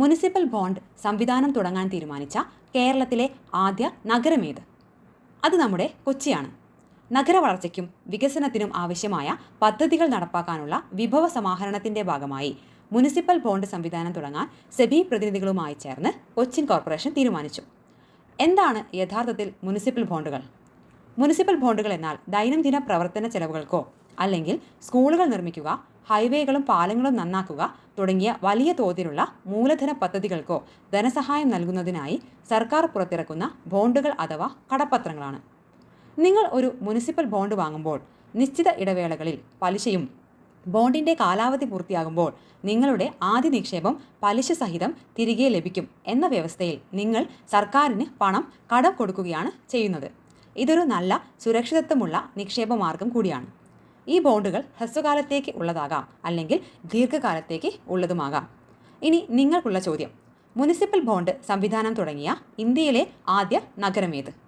Municipal bond സംവിധാനം തുടങ്ങാൻ തീരുമാനിച്ച കേരളത്തിലെ ആദ്യ നഗരമേത് അത് നമ്മുടെ കൊച്ചിയാണ്. നഗര വളർച്ചയ്ക്കും വികസനത്തിനും ആവശ്യമായ പദ്ധതികൾ നടപ്പാക്കാനുള്ള വിഭവ സമാഹരണത്തിന്റെ ഭാഗമായി മുനിസിപ്പൽ ബോണ്ട് സംവിധാനം തുടങ്ങാൻ സെബി പ്രതിനിധികളുമായി ചേർന്ന് കൊച്ചിൻ കോർപ്പറേഷൻ തീരുമാനിച്ചു. എന്താണ് യഥാർത്ഥത്തിൽ മുനിസിപ്പൽ ബോണ്ടുകൾ? മുനിസിപ്പൽ ബോണ്ടുകൾ എന്നാൽ ദൈനംദിന പ്രവർത്തന ചെലവുകൾക്കോ അല്ലെങ്കിൽ സ്കൂളുകൾ നിർമ്മിക്കുക ഹൈവേകളും പാലങ്ങളും നന്നാക്കുക തുടങ്ങിയ വലിയ തോതിലുള്ള മൂലധന പദ്ധതികൾക്കോ ധനസഹായം നൽകുന്നതിനായി സർക്കാർ പുറത്തിറക്കുന്ന ബോണ്ടുകൾ അഥവാ കടപ്പത്രങ്ങളാണ് നിങ്ങൾ ഒരു മുനിസിപ്പൽ ബോണ്ട് വാങ്ങുമ്പോൾ നിശ്ചിത ഇടവേളകളിൽ പലിശയും ബോണ്ടിന്റെ കാലാവധി പൂർത്തിയാകുമ്പോൾ നിങ്ങളുടെ ആദ്യ നിക്ഷേപം പലിശ സഹിതം തിരികെ ലഭിക്കും എന്ന വ്യവസ്ഥയിൽ നിങ്ങൾ സർക്കാരിന് പണം കടം കൊടുക്കുകയാണ് ചെയ്യുന്നത്. ഇതൊരു നല്ല സുരക്ഷിതത്വമുള്ള നിക്ഷേപ മാർഗം കൂടിയാണ്. ഈ ബോണ്ടുകൾ ഹ്രസ്വകാലത്തേക്ക് ഉള്ളതാകാം അല്ലെങ്കിൽ ദീർഘകാലത്തേക്ക് ഉള്ളതുമാകാം. ഇനി നിങ്ങൾക്കുള്ള ചോദ്യം. മുനിസിപ്പൽ ബോണ്ട് സംവിധാനം തുടങ്ങിയ ഇന്ത്യയിലെ ആദ്യ നഗരമേത്?